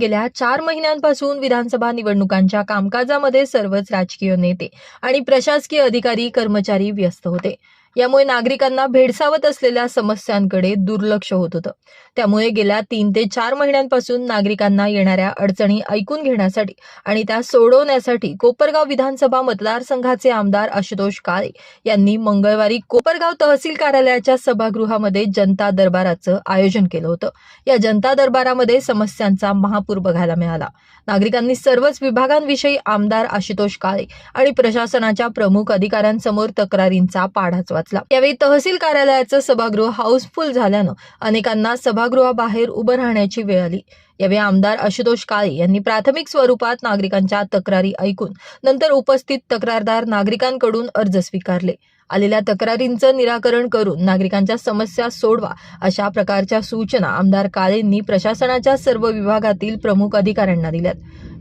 गेल्या चार महिन्यांपासून विधानसभा निवडणुकांच्या कामकाजामध्ये सर्वच राजकीय नेते आणि प्रशासकीय अधिकारी कर्मचारी व्यस्त होते. यामुळे नागरिकांना भेडसावत असलेल्या समस्यांकडे दुर्लक्ष होत होतं. त्यामुळे गेल्या तीन ते चार महिन्यांपासून नागरिकांना येणाऱ्या अडचणी ऐकून घेण्यासाठी आणि त्या सोडवण्यासाठी कोपरगाव विधानसभा मतदारसंघाचे आमदार आशुतोष काळे यांनी मंगळवारी कोपरगाव तहसील कार्यालयाच्या सभागृहामध्ये जनता दरबाराचं आयोजन केलं होतं. या जनता दरबारामध्ये समस्यांचा महापूर बघायला मिळाला. नागरिकांनी सर्वच विभागांविषयी आमदार आशुतोष काळे आणि प्रशासनाच्या प्रमुख अधिकाऱ्यांसमोर तक्रारींचा पाढाचवा वाचला. यावेळी तहसील कार्यालयाचं सभागृह हाऊसफुल झाल्यानं अनेकांना सभागृहाबाहेर उभं राहण्याची वेळ आली. यावेळी आमदार आशुतोष काळे यांनी प्राथमिक स्वरूपात नागरिकांच्या तक्रारी ऐकून नंतर उपस्थित तक्रारदार नागरिकांकडून अर्ज स्वीकारले. आलेल्या तक्रारींचं निराकरण करून नागरिकांच्या समस्या सोडवा अशा प्रकारच्या सूचना आमदार काळेंनी प्रशासनाच्या सर्व विभागातील प्रमुख अधिकाऱ्यांना दिल्यात.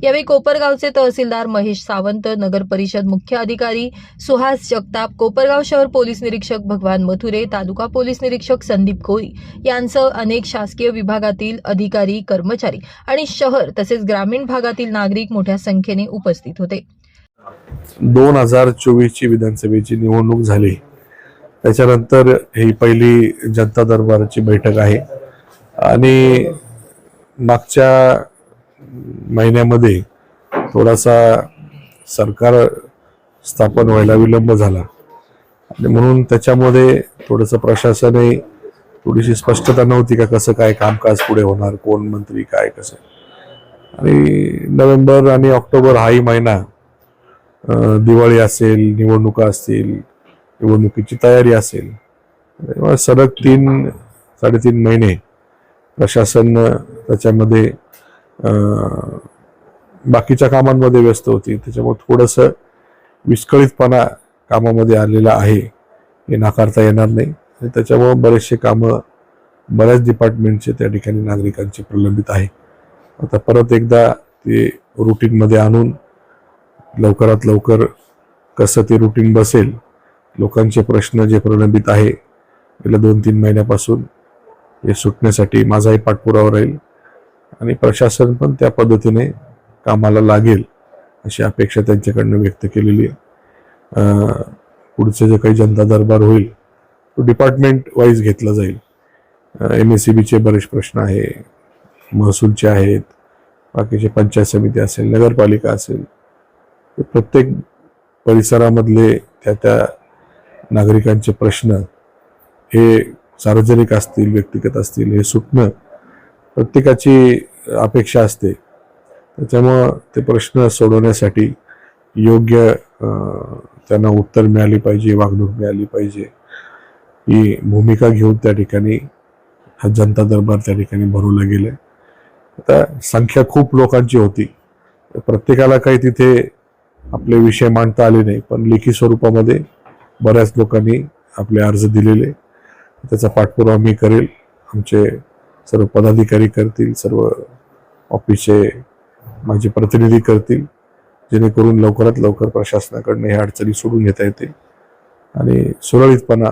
यावेळी कोपरगावचे तहसीलदार महेश सावंत नगर परिषद मुख्य अधिकारी सुहास जगताप कोपरगाव शहर पोलीस निरीक्षक भगवान मथुरे तालुका पोलीस निरीक्षक संदीप कोळी यांसह अनेक शासकीय विभागातील अधिकारी कर्मचारी आणि शहर तसेच ग्रामीण भागातील नागरिक मोठ्या संख्येने उपस्थित होते. दोन हजार चोवीसची विधानसभेची निवडणूक झाली. त्याच्यानंतर ही पहिली जनता दरबाराची बैठक आहे. आणि मागच्या महिन्यामध्ये थोडासा सरकार स्थापन व्हायला विलंब झाला. आणि म्हणून त्याच्यामध्ये थोडंसं प्रशासनही थोडीशी स्पष्टता नव्हती का कसं काय कामकाज पुढे होणार कोण मंत्री काय कसं. आणि नोव्हेंबर आणि ऑक्टोबर हाही महिना दिवाळी असेल निवडणुका असतील निवडणुकीची तयारी असेल सलग तीन साडेतीन महिने प्रशासन त्याच्यामध्ये बाकीच्या कामांमध्ये व्यस्त होती. त्याच्यामुळे थोडंसं विस्कळीतपणा कामामध्ये आलेला आहे. हे नाकारता येणार नाही. आणि बरेचसे कामं बऱ्याच डिपार्टमेंटचे त्या ठिकाणी नागरिकांचे प्रलंबित आहे. आता परत एकदा ते रुटीनमध्ये आणून लवकरात लवकर कसं ते रुटीन बसेल लोकांचे प्रश्न जे प्रलंबित आहे गेल्या दोन तीन महिन्यापासून हे सुटण्यासाठी माझाही पाठपुरावा राहील. आणि प्रशासन पण त्या पद्धतीने कामाला लागेल अशी अपेक्षा त्यांच्याकडनं व्यक्त केलेली आहे. पुढचं जे काही जनता दरबार होईल तो डिपार्टमेंट वाईज घेतला जाईल. एम एस सी बीचे बरेच प्रश्न आहे महसूलचे आहेत बाकीचे पंचायत समिती असेल नगरपालिका असेल प्रत्येक परिसरामधले त्या त्या नागरिकांचे प्रश्न हे सार्वजनिक असतील व्यक्तिगत असतील हे सुटणं प्रत्येकाची अपेक्षा असते. त्याच्यामुळं ते प्रश्न सोडवण्यासाठी योग्य त्यांना उत्तर मिळाली पाहिजे वागणूक मिळाली पाहिजे. ही भूमिका घेऊन त्या ठिकाणी हा जनता दरबार त्या ठिकाणी भरवला गेला आता संख्या खूप लोकांची होती. प्रत्येकाला काही तिथे आपले विषय मांडता आले नाही पण लेखी स्वरूपामध्ये बऱ्याच लोकांनी आपले अर्ज दिलेले. त्याचा पाठपुरावा मी करेल. आमचे सर्व पदाधिकारी करतील सर्व ऑफिसचे माझे प्रतिनिधी करतील जेणेकरून लवकरात लवकर प्रशासनाकडनं ह्या अडचणी सोडून घेता येतील. आणि सुरळीतपणा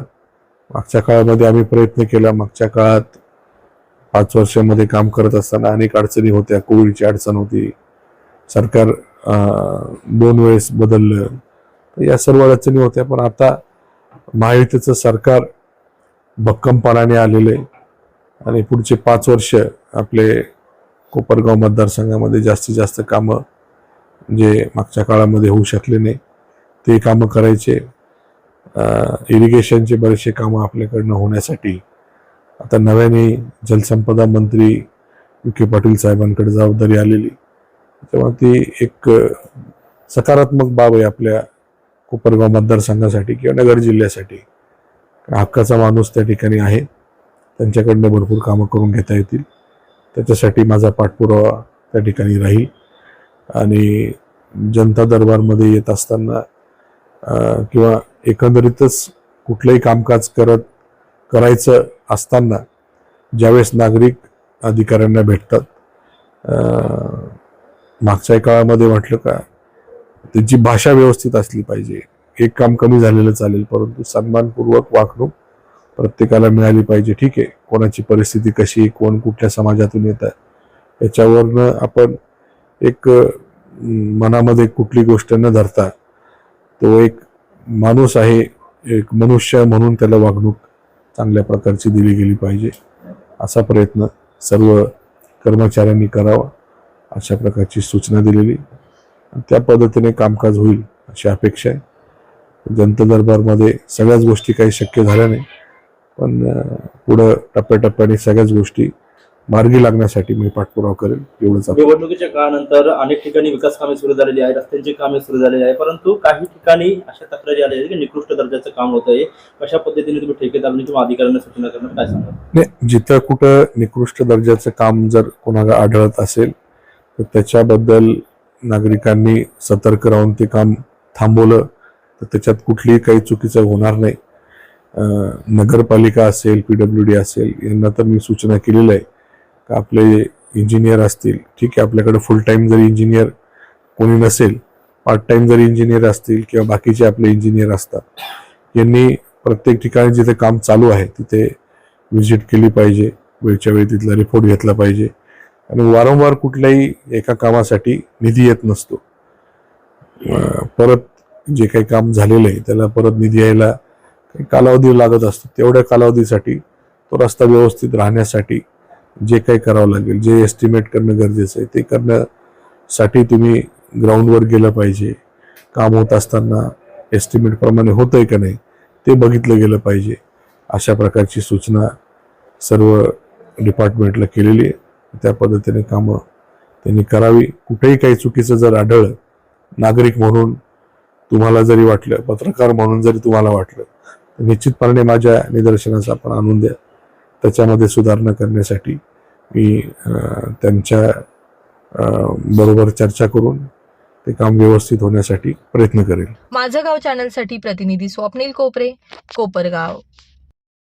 मागच्या काळामध्ये आम्ही प्रयत्न केला मागच्या काळात पाच वर्षामध्ये काम करत असताना अनेक अडचणी होत्या कोविडची अडचण होती सरकार दोन वेळेस बदललं. तर या सर्व अडचणी होत्या पण आता महायुतीचं सरकार भक्कमपणाने आलेलं आहे. आणि पुढचे पाच वर्ष आपले कोपरगाव मतदारसंघामध्ये जास्तीत जास्त कामं जे मागच्या काळामध्ये होऊ शकले नाही ते कामं करायचे. इरिगेशनचे बरेचसे कामं आपल्याकडनं होण्यासाठी. आता नव्याने जलसंपदा मंत्री विखे पाटील साहेबांकडे जबाबदारी आलेली. तेव्हा ती एक सकारात्मक बाब आहे आपल्या कोपरगाव मतदारसंघासाठी किंवा नगर जिल्ह्यासाठी. हक्काचा माणूस त्या ठिकाणी आहे. त्यांच्याकडनं भरपूर कामं करून घेता येतील. त्याच्यासाठी माझा पाठपुरावा त्या ठिकाणी राहील. आणि जनता दरबारमध्ये येत असताना किंवा एकंदरीतच कुठलंही कामकाज करत करायचं असताना ज्यावेळेस नागरिक अधिकाऱ्यांना भेटतात मागच्या काळामध्ये म्हटलं का त्यांची भाषा व्यवस्थित असली पाहिजे. एक काम कमी झालेलं चालेल परंतु सन्मानपूर्वक वागणूक प्रत्येकाला मिळाली पाहिजे. ठीक आहे. कोणाची परिस्थिती कशी कोण कुठल्या समाजातून येत आहे? याच्यावरनं आपण एक मनामध्ये कुठली गोष्ट न धरता तो एक माणूस आहे एक मनुष्य म्हणून त्याला वागणूक चांगल्या प्रकारची दिली गेली पाहिजे. असा प्रयत्न सर्व कर्मचाऱ्यांनी करावा. अशा प्रकारची सूचना दिलेली. त्या पद्धतीने कामकाज होईल अशी अपेक्षा आहे. जनता दरबारमध्ये सगळ्याच गोष्टी काही शक्य झाल्या नाही. पण पुढं टप्प्याटप्प्याने सगळ्याच गोष्टी मार्गी लागण्यासाठी मी पाठपुरावा करेल एवढंच निवडणुकीच्या काळानंतर अनेक ठिकाणी विकास कामे सुरू झालेली आहे रस्त्यांची कामे सुरू झालेली आहे परंतु काही ठिकाणी अशा तक्रारी आल्या आहेत की निकृष्ट दर्जाचं काम होत आहे. कशा पद्धतीने तुम्ही ठेकेदारांनी किंवा अधिकाऱ्यांना सूचना करणार काय सांगा नाही जिथं कुठं निकृष्ट दर्जाचं काम जर कोणाला आढळत असेल तर त्याच्याबद्दल नागरिकांनी सतर्क राहून ते काम थांबवलं तर त्याच्यात कुठलीही काही चुकीचं होणार नाही. नगरपालिका असेल पी डब्ल्यू डी असेल यांना तर मी सूचना केलेलं आहे का आपले इंजिनियर असतील ठीक आहे आपल्याकडे फुल टाईम जर इंजिनियर कोणी नसेल पार्ट टाईम जर इंजिनियर असतील किंवा बाकीचे आपले इंजिनियर असतात यांनी प्रत्येक ठिकाणी जिथे काम चालू आहे तिथे व्हिजिट केली पाहिजे वेळच्या वेळी तिथला रिपोर्ट घेतला पाहिजे. आणि वारंवार कुठल्याही एका कामासाठी निधी येत नसतो. परत जे काही काम झालेलं आहे त्याला परत निधी यायला कालावधी लागत असतो तेवढ्या कालावधीसाठी तो रस्ता व्यवस्थित राहण्यासाठी जे काही करावं लागेल जे एस्टिमेट करणं गरजेचं आहे ते करण्यासाठी तुम्ही ग्राउंडवर गेलं पाहिजे. काम होत असताना एस्टिमेटप्रमाणे होतं आहे का नाही ते बघितलं गेलं पाहिजे. अशा प्रकारची सूचना सर्व डिपार्टमेंटला केलेली आहे. त्या पद्धतीने कामं त्यांनी करावी. कुठेही काही चुकीचं जर आढळलं नागरिक म्हणून तुम्हाला जरी वाटलं पत्रकार म्हणून जरी तुम्हाला वाटलं निश्चितपणे माझ्या निदर्शनास आपण आणून द्या. त्याच्यामध्ये सुधारणा करण्यासाठी मी त्यांच्या बरोबर चर्चा करून ते काम व्यवस्थित होण्यासाठी प्रयत्न करेल. माझं गाव चॅनलसाठी प्रतिनिधी स्वप्नील कोपरे कोपरगाव.